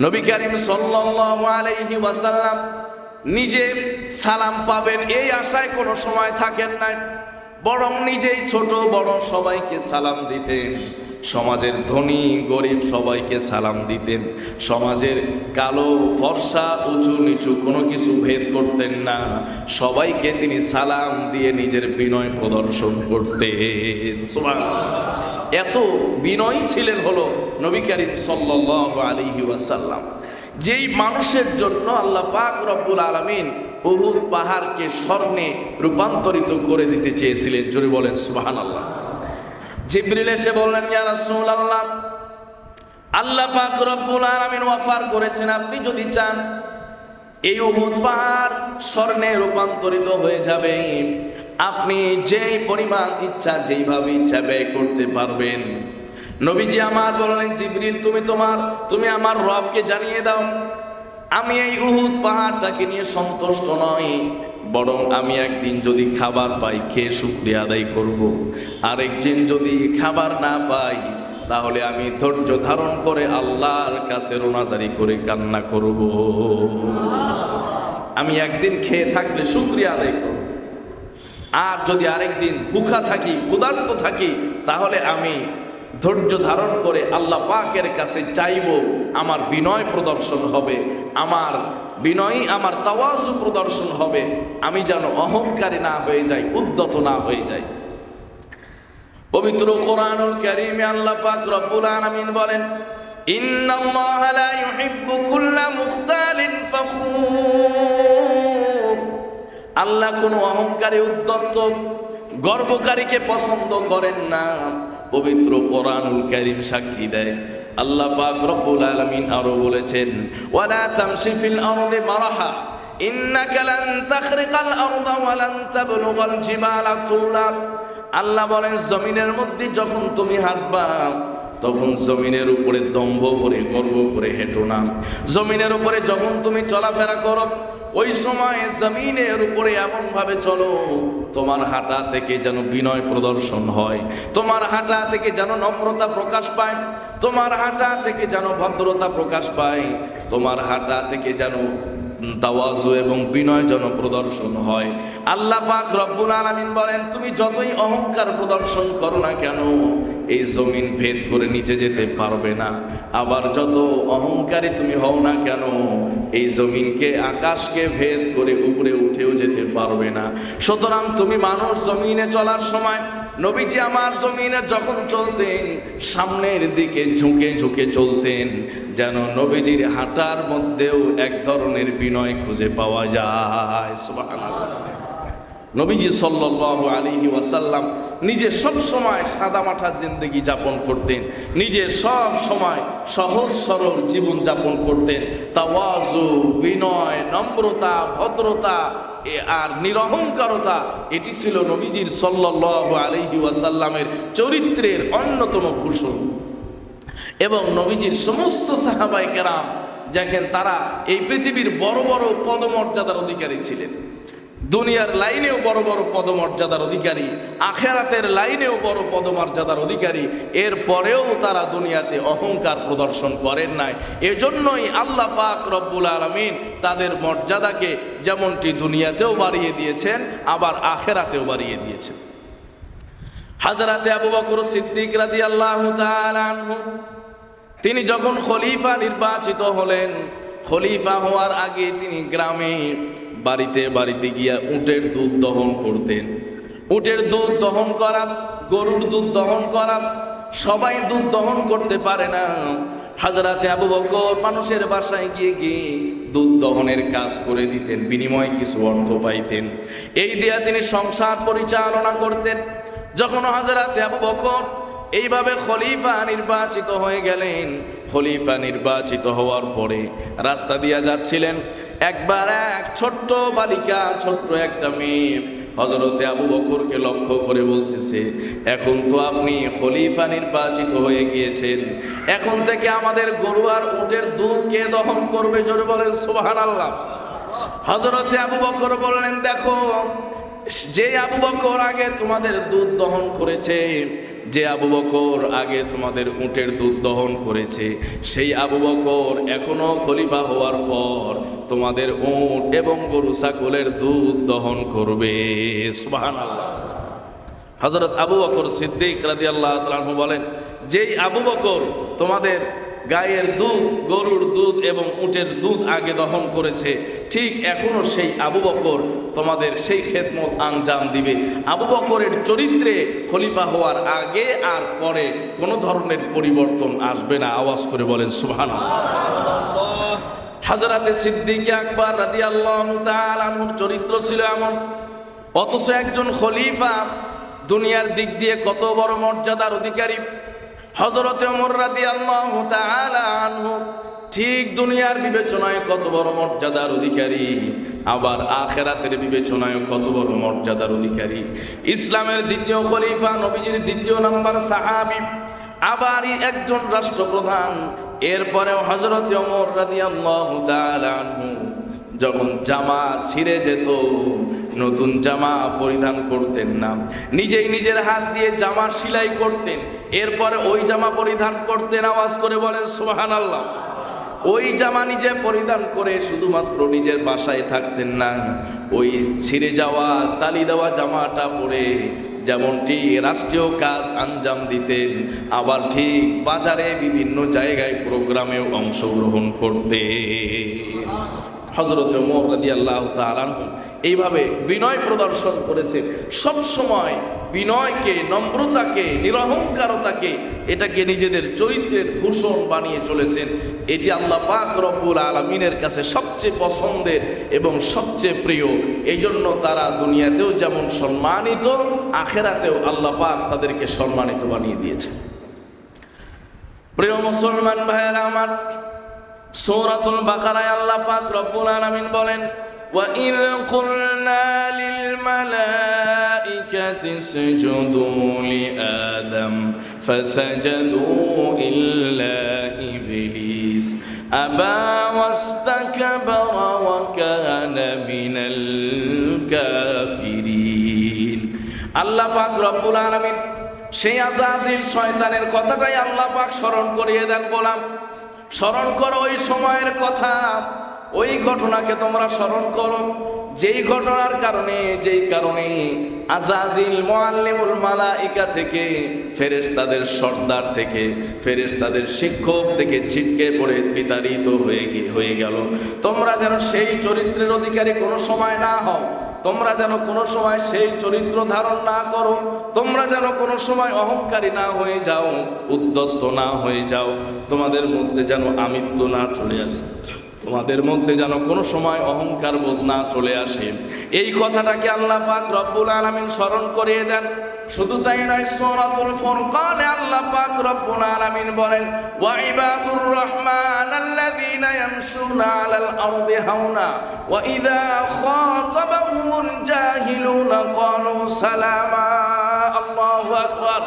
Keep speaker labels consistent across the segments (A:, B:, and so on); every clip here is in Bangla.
A: নবী করিম আলাইহি ওয়াসাল্লাম নিজে সালাম পাবেন, এই আশায় কোনো সময় থাকেন নাই। বরং নিজেই ছোট, বড় সবাইকে সালাম দিতেন। সমাজের ধনী, গরিব সবাইকে সালাম দিতেন। সমাজের কালো, ফর্সা, উঁচু, নিচু কোনো কিছু ভেদ করতেন না। সবাইকে তিনি সালাম দিয়ে নিজের বিনয় প্রদর্শন করতেন। এত বিনয়ী ছিলেন হলো নবী করিম সাল্লাল্লাহু আলাইহি ওয়াসাল্লাম। যেই মানুষের জন্য আল্লাহ পাক রব্বুল আলামিন উহুদ পাহাড়কে স্বর্ণে রূপান্তরিত করে দিতে চেয়েছিলেন। জোরে বলেন, সুবহানাল্লাহ। জিবরিল এসে বললেন, ইয়া রাসূলুল্লাহ, আল্লাহ পাক রব্বুল আলামিন ওয়াফার করেছেন, আপনি যদি চান এই উহুদ পাহাড় স্বর্ণে রূপান্তরিত হয়ে যাবে। আপনি যেই পরিমাণ ইচ্ছা যেইভাবে ইচ্ছা ব্যয় করতে পারবেন। নবীজি আমার বললেন, জিবরিল, তুমি তোমার, তুমি আমার রবকে জানিয়ে দাও। আমি এই উহুদ পাহাড়টাকে নিয়ে সন্তুষ্ট নই, বরং আমি একদিন যদি খাবার পাই, খেয়ে শুক্রিয়া আদায় করব। আরেকদিন যদি খাবার না পাই, তাহলে আমি ধৈর্য ধারণ করে আল্লাহর কাছে রোনাজারি করে কান্না করব। আমি একদিন খেয়ে থাকলে শুক্রিয়া আদায় করব। আর যদি আরেকদিন ভুখা থাকি, ক্ষুধার্ত থাকি, তাহলে আমি ধৈর্য ধারণ করে আল্লাহ পাকের কাছে চাইব আমার বিনয় প্রদর্শন হবে, আমার বিনয়ী আমার তাওয়াসু প্রদর্শন হবে, আমি যেন অহংকারী না হয়ে যাই, উদ্যত না হয়ে যাই। পবিত্র কোরআনুল কারীমে আল্লাহ পাক রব্বুল আলামিন বলেন, ইন্নাল্লাহা লা ইউহিব্বু কুল্লা মুখতালিন ফখুর। আল্লাহ কোনো অহংকারী উদ্যত গর্বকারীকে পছন্দ করেন না। পবিত্র কোরআনুল কারীম সাক্ষী দেয়। আল্লাহ পাক রব্বুল আলামিন আরও বলেছেন, ওয়ালা তামশি ফিল আরদি মারাহা, ইন্নাকা লান তাখরিকাল আরদা ওয়া লান তাবলুগাল জিবালা তুলা। আল্লাহ বলেন, জমিনের মধ্যে যখন তুমি হাঁটবা, তখন জমিনের উপরে দম্ভ ভরে গর্ব করে হেঁটো না। জমিনের উপরে যখন তুমি চলাফেরা করো ওই সময় জমিনের উপরে এমনভাবে চলো, তোমার হাঁটা থেকে যেন বিনয় প্রদর্শন হয়, তোমার হাঁটা থেকে যেন নম্রতা প্রকাশ পায়, তোমার হাঁটা থেকে যেন ভদ্রতা প্রকাশ পায়, তোমার হাঁটা থেকে যেন তাওয়াজু এবং বিনয় যেন প্রদর্শন হয়। আল্লাহ পাক রব্বুল আলামিন বলেন, তুমি যতই অহংকার প্রদর্শন করো না কেন, এই জমিন ভেদ করে নিচে যেতে পারবে না। আবার যত অহংকারী তুমি হও না কেন, এই জমিনকে, আকাশকে ভেদ করে উপরে উঠেও যেতে পারবে না। সুতরাং তুমি মানুষ জমিনে চলার সময় নবীজি আমার জমিনে যখন চলতেন, সামনের দিকে ঝুঁকে ঝুঁকে চলতেন, যেন নবীজির হাঁটার মধ্যেও এক ধরনের বিনয় খুঁজে পাওয়া যায়। নবীজি সাল্লাল্লাহু আলাইহি ওয়াসাল্লাম নিজে সব সময় সাদা সাদামাঠা জিন্দগি যাপন করতেন, নিজে সব সময় সহজ সরল জীবন যাপন করতেন। তাওয়াজু, বিনয়, নম্রতা, ভদ্রতা এ আর নিরহংকারতা, এটি ছিল নবীজির সল্লাহ আলহি ওয়াসাল্লামের চরিত্রের অন্যতম ভূষণ। এবং নবীজির সমস্ত সাহাবাই কেরাম, দেখেন তারা এই পৃথিবীর বড় বড় পদমর্যাদার অধিকারী ছিলেন। দুনিয়ার লাইনেও বড় বড় পদমর্যাদার অধিকারী, আখেরাতের লাইনেও বড় পদমর্যাদার অধিকারী এর পরেও তারা দুনিয়াতে অহংকার প্রদর্শন করেন নাই। এজন্যই আল্লাহ পাক রব্বুল আলমিন তাদের মর্যাদাকে যেমনটি দুনিয়াতেও বাড়িয়ে দিয়েছেন, আবার আখেরাতেও বাড়িয়ে দিয়েছেন। হাজরাতে আবু বকর সিদ্দিক রাদি আল্লাহ তিনি যখন খলিফা নির্বাচিত হলেন, খলিফা হওয়ার আগে তিনি গ্রামে বাড়িতে বাড়িতে গিয়া উটের দুধ দহন করতেন। উটের দুধ দহন করা গরুর দুধ দহন করা সবাই দুধ দহন করতে পারে না। হাজরাতে আবু বকর মানুষের বাসায় গিয়ে গিয়ে দুধ দহনের কাজ করে দিতেন, বিনিময়ে কিছু অর্থ পাইতেন। এই দিয়া তিনি সংসার পরিচালনা করতেন। যখন হাজরাতে আবু বকর এইভাবে খলিফা নির্বাচিত হয়ে গেলেন। খলিফা নির্বাচিত হওয়ার পরে রাস্তা দিয়া যাচ্ছিলেন। একবার এক ছোট্ট বালিকা, ছোট্ট একটা মেয়ে হজরতে আবু বকরকে লক্ষ্য করে বলতেছে, এখন তো আপনি খলিফা নির্বাচিত হয়ে গিয়েছেন। এখন থেকে আমাদের গরু আর উটের দুধ কে দহন করবে? জোরে বলেন সুবাহান আল্লাহ হজরতে আবু বকর বললেন, দেখো, যে আবু বকর আগে তোমাদের দুধ দহন করেছে যে আবু বকর আগে তোমাদের উঁটের দুধ দহন করেছে, সেই আবু বকর এখনও খলিফা হওয়ার পর তোমাদের উঁট এবং গরু, ছাগলের দুধ দহন করবে। হজরত আবু বকর সিদ্দিক রাজি আল্লাহ বলেন, যেই আবু বকর তোমাদের গায়ের দুধ, গরুর দুধ এবং উটের দুধ আগে দহন করেছে। ঠিক এখনও সেই আবু বকর তোমাদের সেই খেদমত আঞ্জাম দিবে। আবু বকরের চরিত্রে খলিফা হওয়ার আগে আর পরে কোনো ধরনের পরিবর্তন আসবে না। আওয়াজ করে বলেন সুহান হাজরাতে সিদ্দিকে আকবর রাদি আল্লাহ চরিত্র ছিল এমন। অথচ একজন খলিফা দুনিয়ার দিক দিয়ে কত বড় মর্যাদার অধিকারী। হজরতে ঠিক দুনিয়ার বিবেচনায় কত বড় মর্যাদার অধিকারী, আবার আখেরাতের বিবেচনায় কত বড় মর্যাদার অধিকারী। ইসলামের দ্বিতীয় খলিফা, নবীজির দ্বিতীয় নাম্বার সাহাবি, আবারই একজন রাষ্ট্রপ্রধান। এরপরেও হজরত যখন জামা ছিঁড়ে যেত নতুন জামা পরিধান করতেন না। নিজেই নিজের হাত দিয়ে জামা সেলাই করতেন। এরপরে ওই জামা পরিধান করতেন, আওয়াজ করে বলেন সোহান আল্লাহ ওই জামা নিজে পরিধান করে শুধুমাত্র নিজের বাসায় থাকতেন না। ওই ছিঁড়ে যাওয়া, তালি দেওয়া জামাটা পরে যেমনটি রাষ্ট্রীয় কাজ আঞ্জাম দিতেন, আবার ঠিক বাজারে বিভিন্ন জায়গায় প্রোগ্রামেও অংশগ্রহণ করতেন। হজরত ওমর রাদি আল্লাহ তালানহু এইভাবে বিনয় প্রদর্শন করেছেন সব সময় বিনয়কে, নম্রতাকে, নিরহংকারতাকে এটাকে নিজেদের চরিত্রের ভূষণ বানিয়ে চলেছেন। এটি আল্লাহ পাক রব্বুল আলমিনের কাছে সবচেয়ে পছন্দের এবং সবচেয়ে প্রিয়। এই জন্য তারা দুনিয়াতেও যেমন সম্মানিত, আখেরাতেও আল্লাহ পাক তাদেরকে সম্মানিত বানিয়ে দিয়েছেন। প্রিয় মুসলমান ভাইয়েরা আমার সূরাতুল বাকারায় আল্লাহ পাক রব্বুল আলামিন বলেন وَإِذْ قُلْنَا لِلْمَلَائِكَةِ اسْجُدُوا لِآدَمَ فَسَجَدُوا إِلَّا إِبْلِيسَ أَبَى وَاسْتَكْبَرَ وَكَانَ مِنَ الْكَافِرِينَ আল্লাহ পাক রব্বুল আলামিন সেই আজাজিল শয়তানের কথাটাই আল্লাহ পাক স্মরণ করিয়ে দেন গোলাম স্মরণ করো ওই সময়ের কথা। ওই ঘটনাকে তোমরা স্মরণ করো। যেই ঘটনার কারণে, যেই কারণে আজাজিল মোয়াল্লিমুল মালাইকা থেকে ফেরেশতাদের সর্দার থেকে, ফেরেশতাদের শিক্ষক থেকে ছিটকে পড়ে বিতাড়িত হয়ে হয়ে গেল। তোমরা যেন সেই চরিত্রের অধিকারী কোনো সময় না হও। তোমরা যেন কোনো সময় সেই চরিত্র ধারণ না করো, তোমরা যেন কোনো সময় অহংকারী না হয়ে যাও উদ্যত্ত না হয়ে যাও, তোমাদের মধ্যে যেন আমিত্ব না চলে আসে। তোমাদের মধ্যে যেন কোনো সময় অহংকার বোধ না চলে আসে। এই কথাটাকে আল্লাহ পাক রব্বুল আলামিন স্মরণ করিয়ে দেন। শুধু তাই নয়, সূরাতুল ফুরকানে আল্লাহ পাক রব্বুল আলামিন বলেন, ওয়া রহমান আল্লাযীনা ইয়ামশুনা আলাল আরদি হাওনা, ওয়া ইযা খাতাবাহুমুল জাহিলুনা ক্বালু সালামা। আল্লাহু আকবার।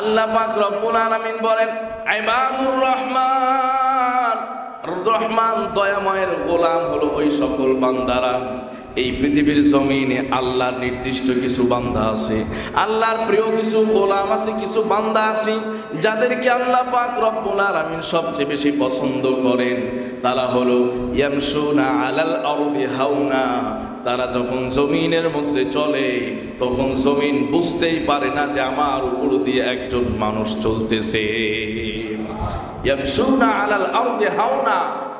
A: আল্লাহ পাক রব্বুল আলামিন বলেন, ইবাদুর রহমান রহমান দয়াময়ের গোলাম হলো ওই সকল বান্দারা। এই পৃথিবীর জমিনে আল্লাহর নির্দিষ্ট কিছু বান্দা আছে। আল্লাহর প্রিয় কিছু গোলাম আছে, কিছু বান্দা আছে, যাদেরকে আল্লাহ পাক রব্বুল আলামিন সবচেয়ে বেশি পছন্দ করেন। তারা হলো ইয়ামসুনা আলাল আরদি হাউনা তারা যখন জমিনের মধ্যে চলে, তখন জমিন বুঝতেই পারে না যে আমার উপর দিয়ে একজন মানুষ চলতেছে। ইয়ামশুনা আলাল আরদি হাওনা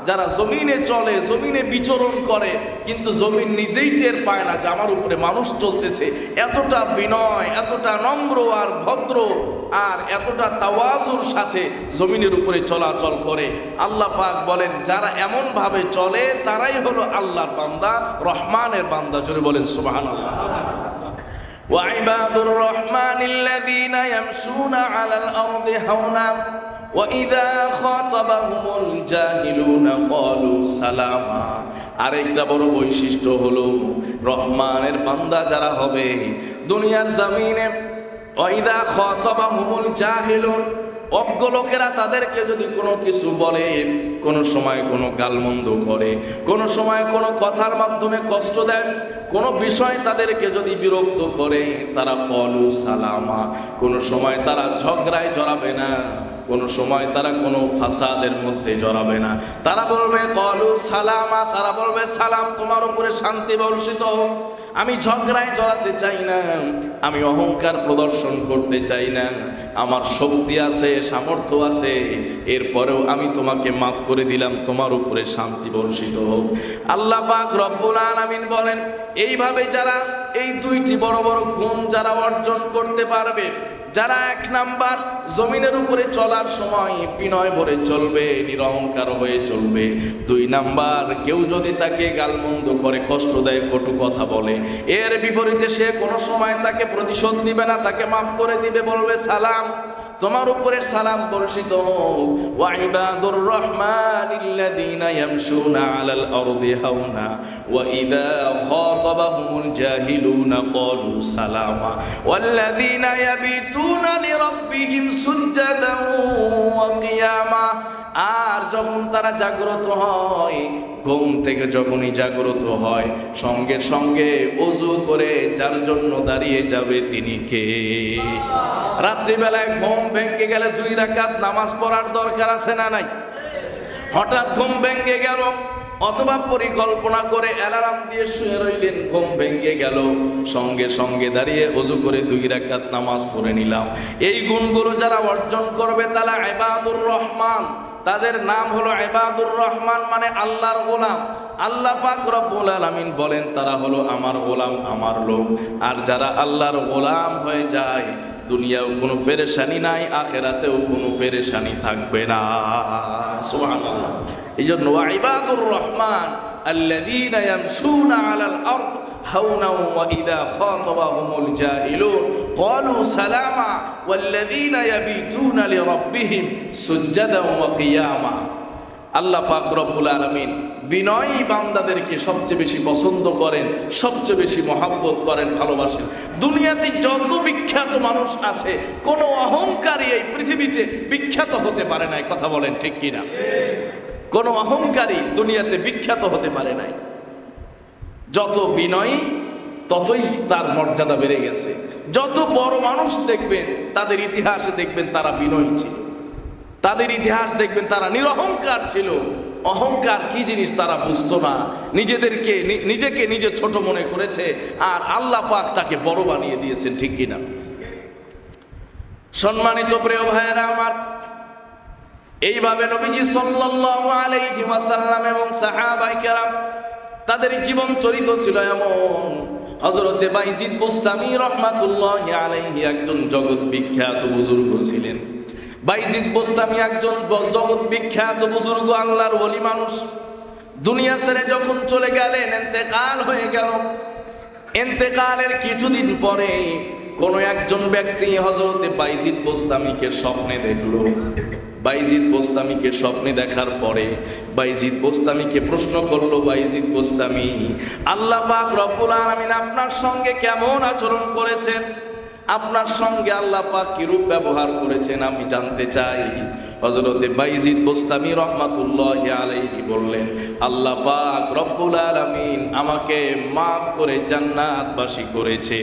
A: যারা জমিনে চলে জমিনে বিচরণ করে কিন্তু জমিন নিজেই টের পায় না যে আমার উপরে মানুষ চলতেছে এতটা বিনয় এতটা নম্র আর ভদ্র আর এতটা তাওয়াজুর সাথে জমিনের উপরে চলাচল করে আল্লাহ পাক বলেন যারা এমন ভাবে চলে তারাই হলো আল্লাহর বান্দা রহমানের বান্দা জোরে বলেন সুবহানাল্লাহ وعباد الرحمن الذين يمشون على الأرض هونا وإذا خاطبهم الجاهلون قالوا سلاما আরেকটা বড় বৈশিষ্ট্য হলো রহমানের বান্দা যারা হবে দুনিয়ার জমিনে ওয়াইদা খাতাবাহুমুল জাহিলুন অজ্ঞ লোকেরা তাদেরকে যদি কোনো কিছু বলে কোনো সময় কোনো গালমন্দ করে কোনো সময় কোনো কথার মাধ্যমে কষ্ট দেয় কোনো বিষয় তাদেরকে যদি বিরক্ত করে তারা কলু সালামা কোনো সময় তারা ঝগড়ায় জড়াবে না কোনো সময় তারা কোনো ফাসাদের মধ্যে জড়াবে না। তারা বলবে, কলু সালামা। তারা বলবে, সালাম, তোমার উপরে শান্তি বর্ষিত। আমি ঝগড়ায় জড়াতে চাই না। আমি অহংকার প্রদর্শন করতে চাই না। আমার শক্তি আছে, সামর্থ্য আছে। এরপরেও আমি তোমাকে মাফ করে দিলাম। তোমার উপরে শান্তি বর্ষিত হোক। আল্লাহ পাক রব্বুল আলামিন বলেন, এইভাবে যারা এই দুইটি বড় বড় গুণ যারা অর্জন করতে পারবে, যারা এক নাম্বার জমিনের উপরে চলার সময় বিনয় ভরে চলবে, নিরহংকার হয়ে চলবে। দুই নাম্বার, কেউ যদি তাকে গালমন্দ করে, কষ্ট দেয়, কটু কথা বলে, এর বিপরীতে সে কোনো সময় তাকে প্রতিশোধ দিবে না, তাকে মাফ করে দিবে, বলবে সালাম। তোমার উপরে সালাম বর্ষিত হোক। ওয়াইবাদুর রহমানিল্লাযীনা ইয়ামশুনা আলাল আরদি হাওনা। ওয়া ইযা খাতাবাহুমুল জাহিলুনা ক্বালু সালামা। ওয়াল্লাযীনা ইয়াবিতুনা লিরাব্বিহিম সুজদান ওয়া কিয়ামা। আর যখন তারা জাগ্রত হয়, ঘুম থেকে যখনই জাগ্রত হয়, সঙ্গে সঙ্গে অজু করে যার জন্য দাঁড়িয়ে যাবে তিনি কে? রাত্রিবেলায় ঘুম ভেঙে গেলে দুই রাকাত নামাজ পড়ার দরকার আছে না নাই? হঠাৎ ঘুম ভেঙে গেল, অথবা পরিকল্পনা করে অ্যালার্ম দিয়ে শুয়ে রইলেন, ঘুম ভেঙে গেল। সঙ্গে সঙ্গে দাঁড়িয়ে অজু করে দুই রাকাত নামাজ পড়ে নিলাম। এই গুণগুলো যারা অর্জন করবে, তারা এবাদুর রহমান। তাদের নাম হলো এবাদুর রহমান মানে আল্লাহর গোলাম। আল্লাহ পাক রব্বুল আলামিন বলেন, তারা হলো আমার গোলাম, আমার লোক। আর যারা আল্লাহর গোলাম হয়ে যায়, দুনিয়াও কোনো পেরেশানি নাই, আখেরাতেও কোনো পেরেশানি থাকবে না। সুবহানাল্লাহ। এই জন্য ইবাদুর রহমান ইয়ামশুনা আলাল আরদ هونا وإذا خاطبهم الجاهلون قالوا سلاما والذين يبيتون لربهم سجدا وقياما আল্লাহ পাক রব্বুল আলামিন বিনয়ী বান্দাদেরকে সবচেয়ে বেশি পছন্দ করেন সবচেয়ে বেশি মহাব্বত করেন ভালোবাসেন দুনিয়াতে যত বিখ্যাত মানুষ আছে কোনো অহংকারী এই পৃথিবীতে বিখ্যাত হতে পারে নাই কথা বলেন ঠিক কিনা কোনো অহংকারী দুনিয়াতে বিখ্যাত হতে পারে নাই যত বিনয়ী, ততই তার মর্যাদা বেড়ে গেছে। যত বড় মানুষ দেখবেন, তাদের ইতিহাসে দেখবেন তারা বিনয়ী ছিল। তাদের ইতিহাস দেখবেন তারা নিরহংকার ছিল। অহংকার কি জিনিস তারা বুঝতো না। নিজেদেরকে নিজেকে নিজে ছোট মনে করেছে আর আল্লাহ পাক তাকে বড় বানিয়ে দিয়েছেন, ঠিক কিনা? সম্মানিত প্রিয় ভাইয়েরা আমার, এইভাবে নবীজি সাল্লাল্লাহু আলাইহি ওয়াসাল্লাম এবং সাহাবায়ে কেরাম তাদের জীবন চরিত ছিল এমন। হযরতে বাইজিদ বুস্তামি রাহমাতুল্লাহি আলাইহি একজন জগৎ বিখ্যাত বুজুর্গ ছিলেন। বাইজিদ বুস্তামি একজন জগৎ বিখ্যাত বুজুর্গ, আল্লাহর ওলি মানুষ। দুনিয়া ছেড়ে যখন চলে গেলেন ইন্তেকাল হয়ে গেল। ইন্তেকালের কিছুদিন পরে কোন একজন ব্যক্তি হজরতে বাইজিদ বোস্তামিকে স্বপ্নে দেখল। বাইজিদ বোস্তামিকে স্বপ্নে দেখার পরে বাইজিদ বোস্তামিকে প্রশ্ন করল, বাইজিদ বোস্তামি, আল্লাহ পাক রব্বুল আলামিন আপনার সঙ্গে কেমন আচরণ করেছেন? আপনার সঙ্গে আল্লাহ পাক কিরূপ ব্যবহার করেছেন আমি জানতে চাই। হজরতে বাইজিদ বোস্তামি রহমাতুল্লাহ আলাইহি বললেন, আল্লাহ পাক রব্বুল আলামিন আমাকে মাফ করে জান্নাতবাসী করেছে।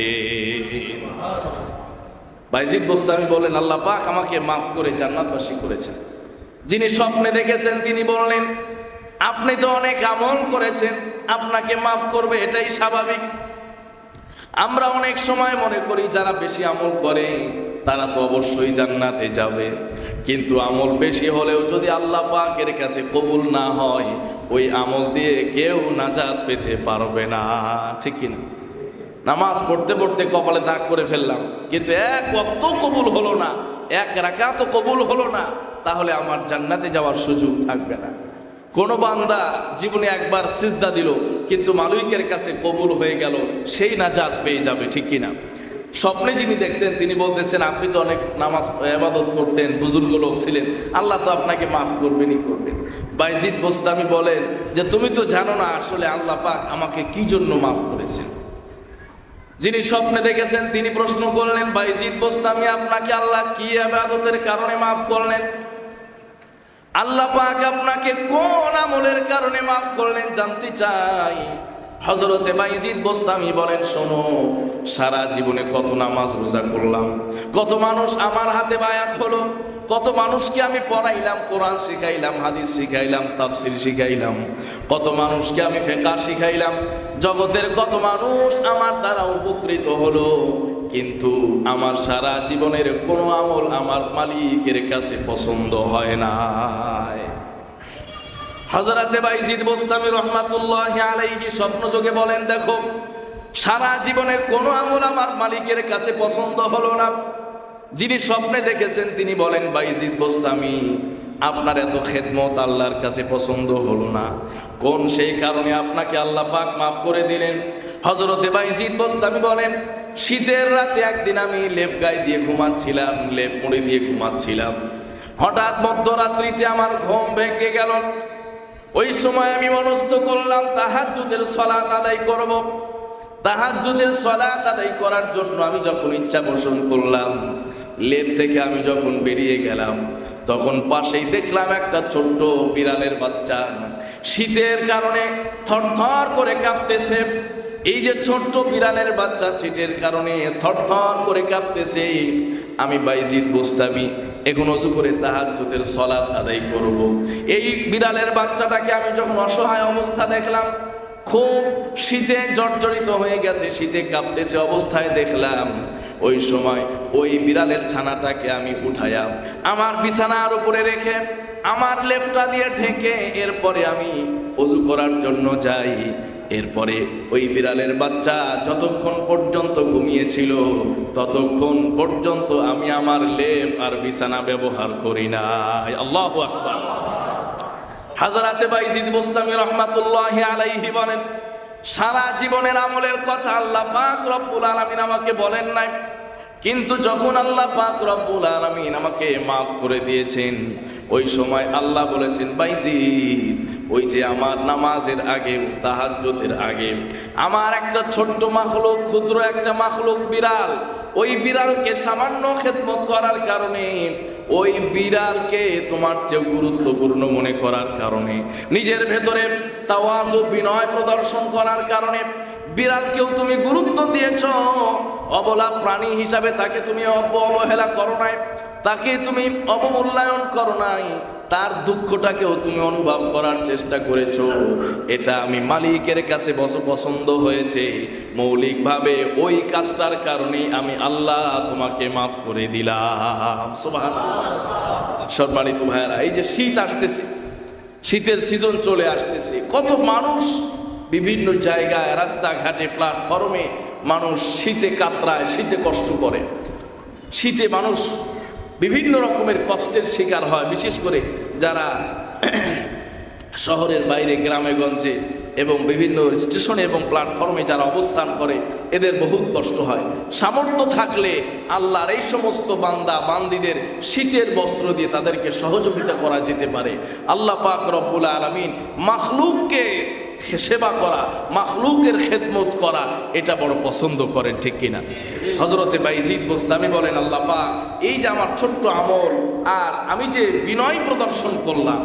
A: বাইজিদ বোস্তামি বলেন, আল্লাহ পাক আমাকে মাফ করে জান্নাতবাসী করেছেন। যিনি স্বপ্নে দেখেছেন, তিনি বললেন, আপনি তো অনেক আমল করেছেন, আপনাকে মাফ করবে, এটাই স্বাভাবিক। আমরা অনেক সময় মনে করি, যারা বেশি আমল করে, তারা তো অবশ্যই জান্নাতে যাবে। কিন্তু আমল বেশি হলেও যদি আল্লাহ পাকের কাছে কবুল না হয়, ওই আমল দিয়ে কেউ নাজাত পেতে পারবে না। ঠিক কিনা? নামাজ পড়তে পড়তে কপালে দাগ করে ফেললাম। কিন্তু এক অক্ত কবুল হলো না, এক রাখা তো কবুল হলো না, তাহলে আমার জান্নাতে যাওয়ার সুযোগ থাকবে না। কোনো বান্দা জীবনে একবার সিজদা দিল, কিন্তু মালিকের কাছে কবুল হয়ে গেল, সেই না নাজাত পেয়ে যাবে, ঠিক কিনা? স্বপ্নে যিনি দেখছেন, তিনি বলতেছেন, আপনি তো অনেক নামাজ আবাদত করতেন, বুজুর্গ লোক ছিলেন, আল্লাহ তো আপনাকে মাফ করবেনই করবেন। বাইজিদ বোস্তামি বলেন যে, তুমি তো জানো না আসলে আল্লাহ পাক আমাকে কি জন্য মাফ করেছেন? যিনি স্বপ্নে দেখেছেন, তিনি প্রশ্ন করলেন বাইজিদ বোস্তামি আপনাকে আল্লাহ কি আবাদতের কারণে মাফ করলেন? আল্লাহ পাক আপনাকে কোন আমলের কারণে মাফ করলেন জানতে চাই। হজরতে বাইজিদ বোস্তামি বলেন, শোনো, সারা জীবনে কত নামাজ রোজা করলাম, কত মানুষ আমার হাতে বায়াত হলো কত মানুষকে আমি পড়াইলাম, কোরআন শিখাইলাম, হাদিস শিখাইলাম, তাফসির শিখাইলাম। কত মানুষকে আমি ফেকা শিখাইলাম। জগতের কত মানুষ আমার দ্বারা উপকৃত হলো, কিন্তু আমার সারা জীবনের কোনো আমল আমার মালিকের কাছে পছন্দ হয় নাই। হজরতে বাইজিদ বোস্তামি রহমাতুল্লাহ আলাইহি স্বপ্ন যোগে বলেন, দেখো, সারা জীবনের কোনো আমল আমার মালিকের কাছে পছন্দ হলো না। যিনি স্বপ্নে দেখেছেন, তিনি বলেন, বাইজিদ বোস্তামি, আপনার এত খেদমত আল্লাহর কাছে পছন্দ হলো না। কোন সেই কারণে আপনাকে আল্লাহ পাক মাফ করে দিলেন? হজরতে বাইজিদ বোস্তামি বলেন, শীতের রাতে একদিন আমি লেপ গায়ে দিয়ে ঘুমাচ্ছিলাম, লেপ মুড়ি দিয়ে ঘুমাচ্ছিলাম। হঠাৎ মধ্যরাত্রিতে আমার ঘুম ভেঙে গেল। ওই সময় আমি মনস্থ করলাম, তাহাজ্জুদের সলাত আদায় করব। তাহাজ্জুদের সলাত আদায় করার জন্য আমি যখন ইচ্ছা পোষণ করলাম লেপ থেকে আমি যখন বেরিয়ে গেলাম, তখন পাশেই দেখলাম একটা ছোট্ট বিড়ালের বাচ্চা শীতের কারণে থরথর করে কাঁপতেছে এই যে ছোট্ট বিড়ালের বাচ্চা শীতের কারণে থরথর করে কাঁপতেছে, আমি বাইজিদ বুস্তামি, এখন অজু করে তাহাজ্জুদের সলাদ আদায় করব। এই বিড়ালের বাচ্চাটাকে আমি যখন অসহায় অবস্থা দেখলাম খুব শীতে জর্জরিত হয়ে গেছে, শীতে কাঁপতেছে অবস্থায় দেখলাম, ওই সময় ওই বিড়ালের ছানাটাকে আমি উঠাইয়াম আমার বিছানার উপরে রেখে আমার লেপটা দিয়ে ঢেকে এরপরে আমি অজু করার জন্য যাই। এরপরে ওই বিড়ালের বাচ্চা যতক্ষণ পর্যন্ত ঘুমিয়েছিল, ততক্ষণ পর্যন্ত আমি আমার লেপ আর বিছানা ব্যবহার করি নাই। আল্লাহ আকবার। হাজরাতে বাইজিদ বুস্তামি রহমাতুল্লাহ আলাইহি বলেন, সারা জীবনের আমলের কথা আল্লাহ পাক রব্বুল আলামিন আমাকে বলেন নাই। কিন্তু যখন আল্লাহ পাক রব্বুল আলামিন আমাকে মাফ করে দিয়েছেন, ওই সময় আল্লাহ বলেছেন, বাইজিদ, ওই যে আমার নামাজের আগে, তাহাজ্জুদের আগে, আমার একটা ছোট্ট মাখলুক, ক্ষুদ্র একটা মাখলুক বিড়াল, ওই বিড়ালকে সামান্য খেদমত করার কারণে ওই বিড়ালকে তোমার চেয়ে গুরুত্বপূর্ণ মনে করার কারণে, নিজের ভেতরে তাওয়াজ ও বিনয় প্রদর্শন করার কারণে বিড়ালকেও তুমি গুরুত্ব দিয়েছ। অবলা প্রাণী হিসাবে তাকে তুমি অব অবহেলা করো নাই, তাকে তুমি অবমূল্যায়ন করো নাই। তার দুঃখটাকেও তুমি অনুভব করার চেষ্টা করেছ। এটা আমি মালিকের কাছে পছন্দ হয়েছে। মৌলিকভাবে ওই কাজটার কারণেই আমি আল্লাহ তোমাকে মাফ করে দিলাম। সম্মানিত ভাইয়ারা, এই যে শীত আসতেছে, শীতের সিজন চলে আসতেছে। কত মানুষ বিভিন্ন জায়গায়, রাস্তাঘাটে প্ল্যাটফর্মে মানুষ শীতে কাতরায়, শীতে কষ্ট করে। শীতে মানুষ বিভিন্ন রকমের কষ্টের শিকার হয়, বিশেষ করে যারা শহরের বাইরে গ্রামে, গঞ্জে এবং বিভিন্ন স্টেশনে এবং প্ল্যাটফর্মে যারা অবস্থান করে, এদের বহুত কষ্ট হয়। সামর্থ্য থাকলে আল্লাহর এই সমস্ত বান্দা, বান্দিদের শীতের বস্ত্র দিয়ে তাদেরকে সহযোগিতা করা যেতে পারে। আল্লাহ পাক রব্বুল আলমিন মাখলুককে সেবা করা, মাখলুকের খেদমত করা, এটা বড় পছন্দ করেন, ঠিক কিনা? হজরতে বাইজিদ বোস্তামি বলেন, আল্লাহ এই যে আমার ছোট্ট আমল, আর আমি যে বিনয় প্রদর্শন করলাম,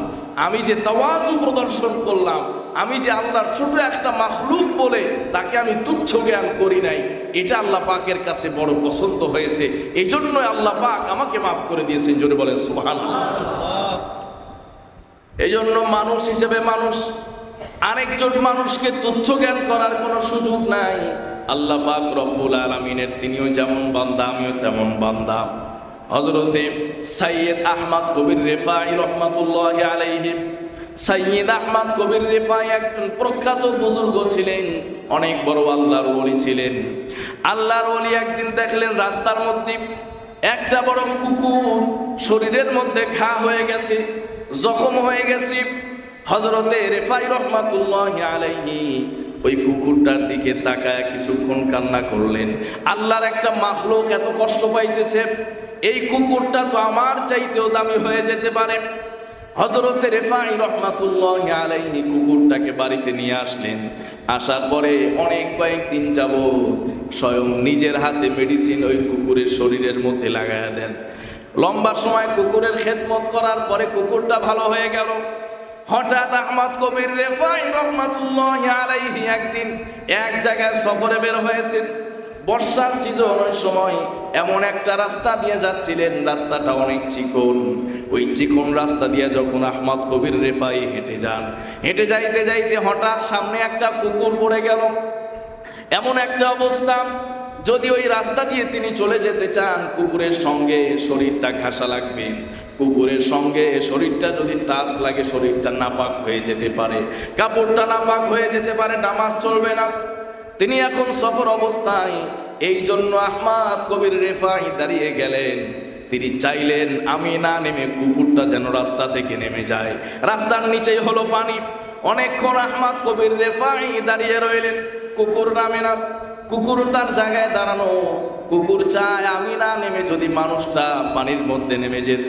A: আমি যে তাওয়াজু প্রদর্শন করলাম, আমি যে আল্লাহর ছোট একটা মাখলুক বলে তাকে আমি তুচ্ছ জ্ঞান করি নাই, এটা আল্লাহ পাকের কাছে বড় পছন্দ হয়েছে। এই জন্য আল্লাহ পাক আমাকে মাফ করে দিয়েছেন, জোরে বলেন সুহান এই জন্য মানুষ হিসেবে মানুষ আরেকজন মানুষকে তুচ্ছ জ্ঞান করার কোনো সুযোগ নাই। আল্লাহ পাক রব্বুল আলমিনের তিনিও যেমন বান্দা, আমিও তেমন বান্দা। হজরতে সাইয়েদ আহমদ কবির রেফাই রহমতুল্লাহ আলাইহি। সাইয়েদ আহমদ কবির রেফাই একজন প্রখ্যাত বুজুর্গ ছিলেন, অনেক বড় আল্লাহর ওলি ছিলেন। আল্লাহর ওলি একদিন দেখলেন রাস্তার মধ্যে একটা বড় কুকুর শরীরের মধ্যে ঘা হয়ে গেছে, জখম হয়ে গেছে। হজরতে রেফাই রহমাতুল্লাহ আলাইহি ওই কুকুরটার দিকে তাকায় কিছুক্ষণ কান্না করলেন। আল্লাহর একটা মাখলুক এত কষ্ট পাইতেছে, এই কুকুরটা তো আমার চাইতেও দামি হয়ে যেতে পারে। হজরতে রেফাই রহমাতুল্লাহ আলাইহি কুকুরটাকে বাড়িতে নিয়ে আসলেন। আসার পরে অনেক কয়েকদিন যাব স্বয়ং নিজের হাতে মেডিসিন ওই কুকুরের শরীরের মধ্যে লাগায়া দেন। লম্বা সময় কুকুরের খেদমত করার পরে কুকুরটা ভালো হয়ে গেল। হঠাৎ আহমদ কবির রেফাই রহমাতুল্লাহ আলাইহি একদিন এক জায়গায় সফরে বের হয়েছেন। বর্ষার সিজন ওই সময় এমন একটা রাস্তা দিয়ে যাচ্ছিলেন, রাস্তাটা অনেক চিকন। ওই চিকন রাস্তা দিয়ে যখন আহমদ কবির রেফাই হেঁটে যান, হেঁটে যাইতে যাইতে হঠাৎ সামনে একটা কুকুর পড়ে গেল। এমন একটা অবস্থা যদি ওই রাস্তা দিয়ে তিনি চলে যেতে চান, কুকুরের সঙ্গে শরীরটা ঘাসা লাগবে। কুকুরের সঙ্গে শরীরটা যদি টাচ লাগে, শরীরটা নাপাক হয়ে যেতে পারে। কাপড়টা নাপাক হয়ে যেতে পারে, নামাজ চলবে না। তিনি এখন সফর অবস্থায়। এই জন্য আহমাদ কবির রেফাই দাঁড়িয়ে গেলেন। তিনি চাইলেন, আমি না নেমে কুকুরটা যেন রাস্তা থেকে নেমে যায়। রাস্তার নিচেই হলো পানি। অনেকক্ষণ আহমাদ কবির রেফাই দাঁড়িয়ে রইলেন। কুকুর নামে না। কুকুর তার জায়গায় দাঁড়ানো। কুকুর চায়, আমি না নেমে যদি মানুষটা পানির মধ্যে নেমে যেত,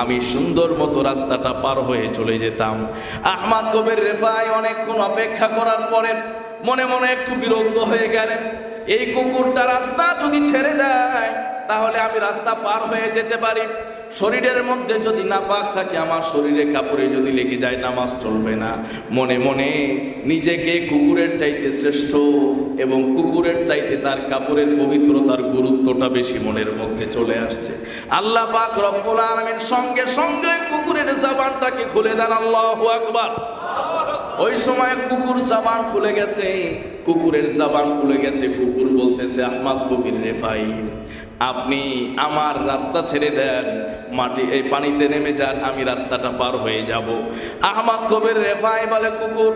A: আমি সুন্দর মতো রাস্তাটা পার হয়ে চলে যেতাম। আহমাদ কবির রেফাই অনেকক্ষণ অপেক্ষা করার পরে মনে মনে একটু বিরক্ত হয়ে গেলেন। এই কুকুরটা রাস্তা যদি ছেড়ে দেয়, তাহলে আমি রাস্তা পার হয়ে যেতে পারি। শরীরের মধ্যে যদি না পাক থাকে, আমার শরীরে কাপড়ে যদি লেগে যায়, নামাজ চলবে না। মনে মনে নিজেকে কুকুরের চাইতে শ্রেষ্ঠ এবং কুকুরের চাইতে তার কাপড়ের পবিত্রতার গুরুত্বটা বেশি মনের মধ্যে চলে আসছে। আল্লাহ পাক রব্বুল আলামিন সঙ্গে সঙ্গে কুকুরের জাবানটাকে খুলে দেন। আল্লাহু আকবার। ওই সময় কুকুর জাবান খুলে গেছে, কুকুরের জাবান খুলে গেছে, কুকুর বলতেছে, আহমাদ কবির রেফাই, আপনি আমার রাস্তা ছেড়ে দেন, মাটি, এই পানিতে নেমে যান, আমি রাস্তাটা পার হয়ে যাব। আহমাদ কবির রেফাই বলে, কুকুর,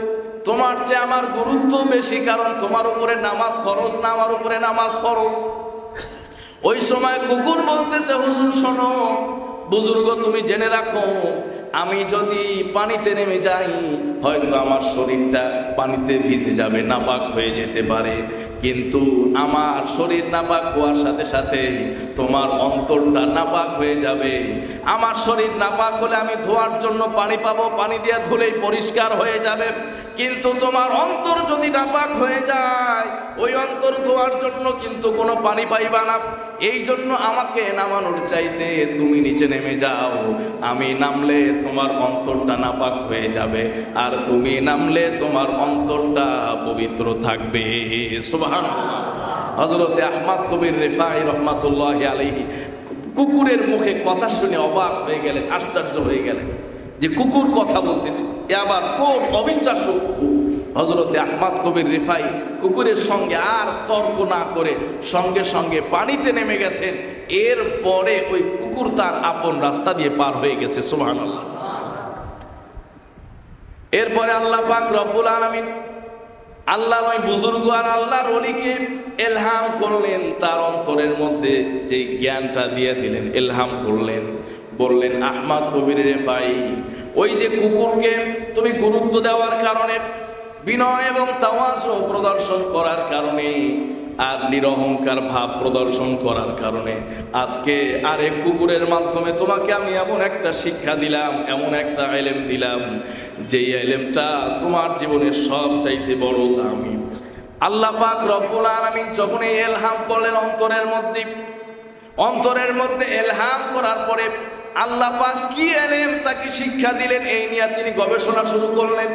A: তোমার চেয়ে আমার গুরুত্ব বেশি, কারণ তোমার উপরে নামাজ ফরজ না, আমার উপরে নামাজ ফরজ। ওই সময় কুকুর বলতেছে, হুজুর, শোনো বুজুর্গ, তুমি জেনে রাখো, আমি যদি পানিতে নেমে যাই, হয়তো আমার শরীরটা পানিতে ভিজে যাবে, নাপাক হয়ে যেতে পারে। কিন্তু আমার শরীর নাপাক হওয়ার সাথে সাথে তোমার অন্তরটা নাপাক হয়ে যাবে। আমার শরীর নাপাক হলে আমি ধোয়ার জন্য পানি পাবো, পানি দিয়ে ধুলেই পরিষ্কার হয়ে যাবে। কিন্তু তোমার অন্তর যদি নাপাক হয়ে যায় ওই অন্তর ধোয়ার জন্য কিন্তু কোনো পানি পাইবা না। এই জন্য আমাকে নামানোর চাইতে তুমি নিচে নেমে যাও। আমি নামলে তোমার অন্তরটা নাপাক হয়ে যাবে। আর তুমি নামলে তোমার অন্তরটা পবিত্র থাকবে। সুবহান হজরতে আহমদ কবির রেফাই রহমাতুল্লাহ আলহি কুকুরের মুখে কথা শুনে অবাক হয়ে গেলেন, আশ্চর্য হয়ে গেলেন যে কুকুর কথা বলতেছে। এ আবার কোন অবিশ্বাস্য কুকুর? হজরতে আহমদ কবির রেফাই কুকুরের সঙ্গে আর তর্ক না করে সঙ্গে সঙ্গে পানিতে নেমে গেছেন। এরপরে ওই কুকুর তার আপন রাস্তা দিয়ে পার হয়ে গেছে সুবহান আল্লাহ এরপরে আল্লাহ পাক রব্বুল আলমিন আল্লাহ ওই বুজুর্গ আর আল্লাহর অলিকে এলহাম করলেন, তার অন্তরের মধ্যে যে জ্ঞানটা দিয়ে দিলেন, এলহাম করলেন। বললেন, আহমাদ কবির রেফাই, ওই যে কুকুরকে তুমি গুরুত্ব দেওয়ার কারণে বিনয় এবং তাওয়াজও প্রদর্শন করার কারণে, আর নিরহংকার ভাব প্রদর্শন করার কারণে। আজকে আরেক কুকুরের মাধ্যমে তোমাকে আমি এমন একটা শিক্ষা দিলাম, এমন একটা এলেম দিলাম, যেই এলেমটা তোমার জীবনের সব চাইতে বড় দামি। আল্লাহ পাক রব্বুল আলামিন যখন এই এলহাম করলেন অন্তরের মধ্যে অন্তরের মধ্যে এলহাম করার পরে আল্লাহ পাক কি এলেম তাকে শিক্ষা দিলেন, এই নিয়ে তিনি গবেষণা শুরু করলেন।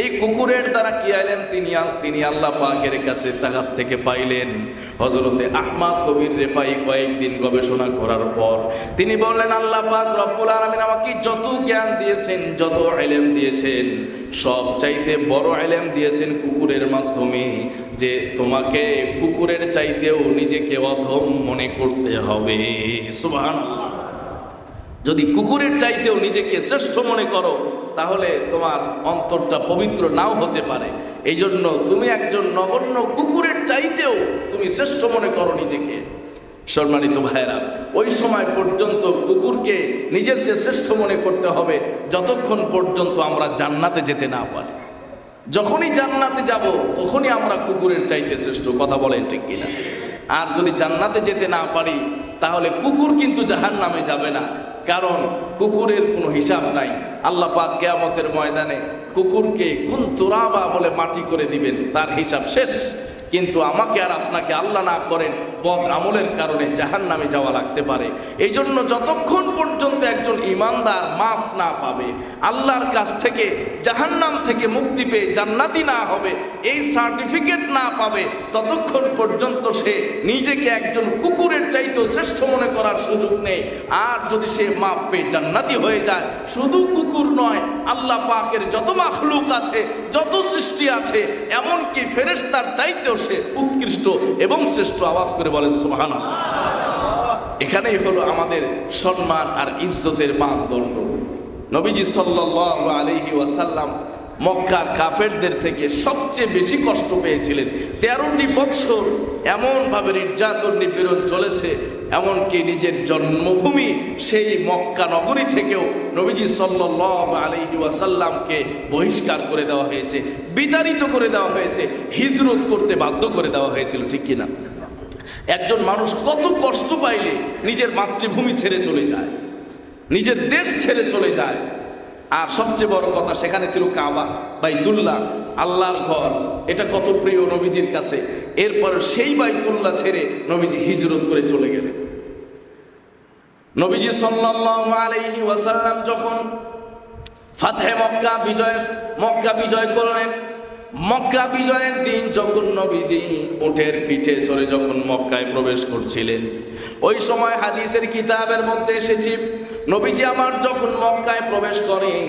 A: এই কুকুরের দ্বারা কি আইলেন? তিনি তিনি আল্লাহ পাকের কাছে কাছ থেকে পাইলেন। হজরতে আহমাদ কবির রেফাই কয়েকদিন গবেষণা করার পর তিনি বললেন, আল্লাহ পাক রব্বুল আলমিন আমাকে যত জ্ঞান দিয়েছেন, যত আইলেম দিয়েছেন, সব চাইতে বড় আইলেম দিয়েছেন কুকুরের মাধ্যমে যে তোমাকে কুকুরের চাইতেও নিজেকে অধম মনে করতে হবে। সুবহানাল্লাহ। যদি কুকুরের চাইতেও নিজেকে শ্রেষ্ঠ মনে করো তাহলে তোমার অন্তরটা পবিত্র নাও হতে পারে। এই জন্য তুমি একজন নগণ্য কুকুরের চাইতেও তুমি শ্রেষ্ঠ মনে করো নিজেকে। সম্মানিত ভাইরা ওই সময় পর্যন্ত কুকুরকে নিজের চেয়ে শ্রেষ্ঠ মনে করতে হবে, যতক্ষণ পর্যন্ত আমরা জান্নাতে যেতে না পারি। যখনই জান্নাতে যাব, তখনই আমরা কুকুরের চাইতে শ্রেষ্ঠ, কথা বলেন ঠিক কিনা? আর যদি জান্নাতে যেতে না পারি, তাহলে কুকুর কিন্তু জাহান নামে যাবে না। কারণ কুকুরের কোনো হিসাব নাই। আল্লাহ পাক কেয়ামতের ময়দানে কুকুরকে কোন তোরাবা বলে মাটি করে দিবেন। তার হিসাব শেষ। কিন্তু আমাকে আর আপনাকে আল্লাহ না করেন, বদ আমলের কারণে জাহান নামে যাওয়া লাগতে পারে। এই জন্য যতক্ষণ পর্যন্ত একজন ইমানদার মাফ না পাবে, আল্লাহর কাছ থেকে জাহান্নাম থেকে মুক্তি পেয়ে জান্নাতি না হবে, এই সার্টিফিকেট না পাবে, ততক্ষণ পর্যন্ত সে নিজেকে একজন কুকুরের চাইতেও শ্রেষ্ঠ মনে করার সুযোগ নেই। আর যদি সে মাপ পেয়ে জান্নাতি হয়ে যায়, শুধু কুকুর নয়, আল্লাহ পাকের যত মাখলুক আছে, যত সৃষ্টি আছে, এমনকি ফেরেশতার চাইতেও সে উৎকৃষ্ট এবং শ্রেষ্ঠ আওয়াজ করে বলেন সুবহান এখানেই হলো আমাদের সম্মান আর ইজ্জতের মানদণ্ড। নবীজি সাল্লাল্লাহু আলাইহি ওয়াসাল্লাম মক্কার কাফেরদের থেকে সবচেয়ে বেশি কষ্ট পেয়েছিলেন। তেরোটি বছর এমনভাবে নির্যাতন নিপীড়ন চলেছে এমনকি নিজের জন্মভূমি সেই মক্কা নগরী থেকেও নবীজি সাল্লাল্লাহু আলাইহি ওয়াসাল্লামকে বহিষ্কার করে দেওয়া হয়েছে, বিতাড়িত করে দেওয়া হয়েছে, হিজরত করতে বাধ্য করে দেওয়া হয়েছিল, ঠিক কিনা? একজন মানুষ কত কষ্ট পাইলে নিজের মাতৃভূমি ছেড়ে চলে যায়, নিজের দেশ ছেড়ে চলে যায়, আর সবচেয়ে বড় কথা সেখানে ছিল কাবা, বাইতুল্লাহ, আল্লাহর ঘর, এটা কত প্রিয় নবীজির কাছে। এরপর সেই বাইতুল্লাহ ছেড়ে নবীজি হিজরত করে চলে গেলেন। নবীজি সাল্লাল্লাহু ওয়াসাল্লাম যখন ফাতহে মক্কা বিজয় মক্কা বিজয় করলেন, মক্কা বিজয়ের দিন যখন নবীজি উঠের পিঠে চড়ে যখন মক্কায় প্রবেশ করছিলেন, ওই সময় হাদিসের কিতাবের মধ্যে এসেছি, নবীজি আমার যখন মক্কায় প্রবেশ করেন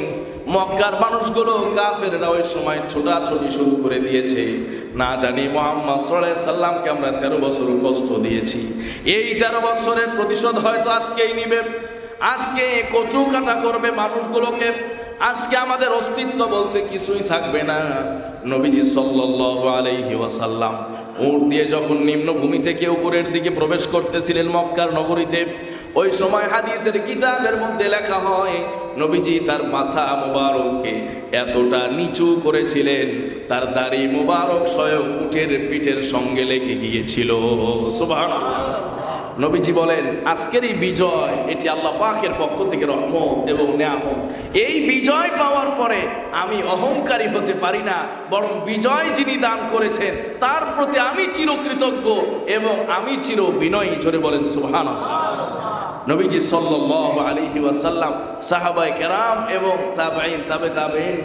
A: মক্কার মানুষগুলো কাফেররা ওই সময় ছোটাছুটি শুরু করে দিয়েছে। না জানি মোহাম্মদ সাল্লাল্লাহু সাল্লামকে আমরা তেরো বছর কষ্ট দিয়েছি। এই তেরো বছরের প্রতিশোধ হয়তো আজকেই নিবে। আজকে কচু কাটা করবে মানুষগুলোকে। আজকে আমাদের অস্তিত্ব বলতে কিছুই থাকবে না। নবীজি সাল্লাল্লাহু আলাইহি ওয়াসাল্লাম, উট দিয়ে যখন নিম্নভূমি থেকে উপরের দিকে প্রবেশ করতেছিলেন মক্কার নগরীতে ওই সময় হাদিসের কিতাবের মধ্যে লেখা হয়, নবীজি তার মাথা মুবারককে এতটা নিচু করেছিলেন, তার দাড়ি মুবারক স্বয়ং উটের পিঠের সঙ্গে লেগে গিয়েছিল। সুবহানাল্লাহ। নবীজি বলেন, আজকের এই বিজয়, এটি আল্লাহ পাকের পক্ষ থেকে রহমত এবং নিয়ামত। এই বিজয় পাওয়ার পরে আমি অহংকারী হতে পারি না, বরং বিজয় যিনি দান করেছেন, তার প্রতি আমি চিরকৃতজ্ঞ এবং আমি চির বিনয়ী। জোরে বলেন, সুবহানাল্লাহ। নবীজি সাল্লাল্লাহু আলাইহি ওয়াসাল্লাম সাহাবাই কেরাম এবং তাবেইন তাবে তাবেইন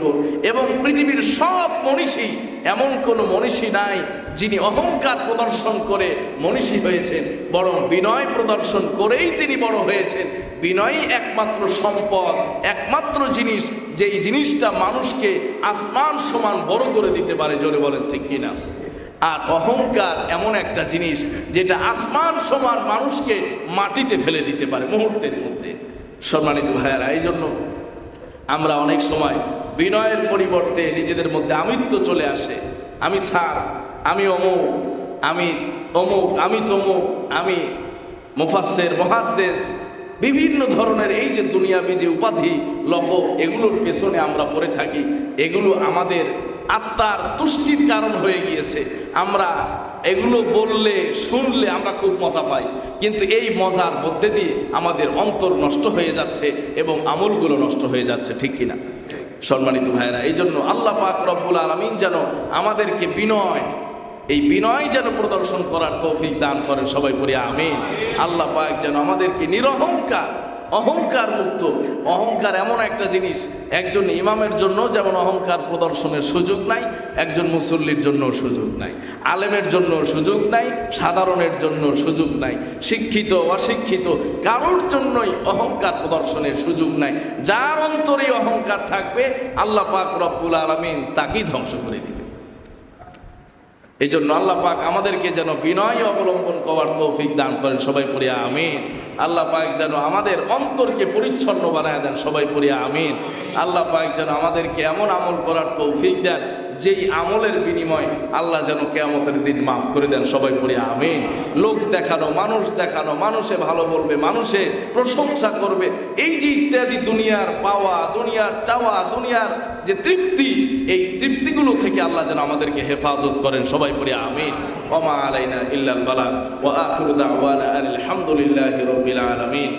A: এবং পৃথিবীর সব মনীষী, এমন কোনো মনীষী নাই যিনি অহংকার প্রদর্শন করে মনীষী হয়েছেন, বরং বিনয় প্রদর্শন করেই তিনি বড় হয়েছেন। বিনয়ই একমাত্র সম্পদ, একমাত্র জিনিস, যেই জিনিসটা মানুষকে আসমান সমান বড় করে দিতে পারে, জোরে বলেন ঠিক কিনা? আর অহংকার এমন একটা জিনিস যেটা আসমান সমান মানুষকে মাটিতে ফেলে দিতে পারে মুহূর্তের মধ্যে। সম্মানিত ভাইয়ারা, এই জন্য আমরা অনেক সময় বিনয়ের পরিবর্তে নিজেদের মধ্যে আমিত্ব চলে আসে। আমি স্যার, আমি অমুক আমি অমুক, আমি তমুক, আমি মুফাসের মহাদ্দেশ বিভিন্ন ধরনের এই যে দুনিয়াবি যে উপাধি লক এগুলোর পেছনে আমরা পড়ে থাকি। এগুলো আমাদের আত্মার তুষ্টির কারণ হয়ে গিয়েছে। আমরা এগুলো বললে, শুনলে আমরা খুব মজা পাই। কিন্তু এই মজার মধ্যে দিয়ে আমাদের অন্তর নষ্ট হয়ে যাচ্ছে এবং আমলগুলো নষ্ট হয়ে যাচ্ছে, ঠিক কিনা? সম্মানিত ভাইরা এই জন্য আল্লাহ পাক রব্বুল আলমিন যেন আমাদেরকে বিনয়, এই বিনয় যেন প্রদর্শন করার তৌফিক দান করেন সবাই পড়ি, আমিন। আল্লাহ পাক যেন আমাদেরকে নিরহংকার অহংকার মুক্ত। অহংকার এমন একটা জিনিস, একজন ইমামের জন্য যেমন অহংকার প্রদর্শনের সুযোগ নাই, একজন মুসল্লির জন্য সুযোগ নাই। আলেমের জন্য সুযোগ নাই, সাধারণের জন্য সুযোগ নাই, শিক্ষিত, অশিক্ষিত, কারোর জন্যই অহংকার প্রদর্শনের সুযোগ নাই। যার অন্তরে অহংকার থাকবে, আল্লাহ পাক রব্বুল আলমিন তাকেই ধ্বংস করে দিবে এই জন্য আল্লাহ পাক আমাদেরকে যেন বিনয় অবলম্বন করার তৌফিক দান করেন, সবাই পড়িয়া আমিন। আল্লাহ পাক যেন আমাদের অন্তরকে পরিচ্ছন্ন বানায় দেন, সবাই পড়িয়া আমিন। আল্লাহ পাক যেন আমাদেরকে এমন আমল করার তৌফিক দেন যেই আমলের বিনিময় আল্লাহ যেন কেয়ামতের দিন মাফ করে দেন, সবাই পড়িয়া আমিন। লোক দেখানো, মানুষ দেখানো, মানুষে ভালো বলবে, মানুষে প্রশংসা করবে। এই যে ইত্যাদি দুনিয়ার পাওয়া, দুনিয়ার চাওয়া, দুনিয়ার যে তৃপ্তি, এই তৃপ্তিগুলো থেকে আল্লাহ যেন আমাদেরকে হেফাজত করেন, সবাই পড়ে আমিন। ওমা আলাইনা ইল্লাল বালা, ওয়া আখিরু দাওয়ানা আলহামদুলিল্লাহি রাব্বিল আলামিন।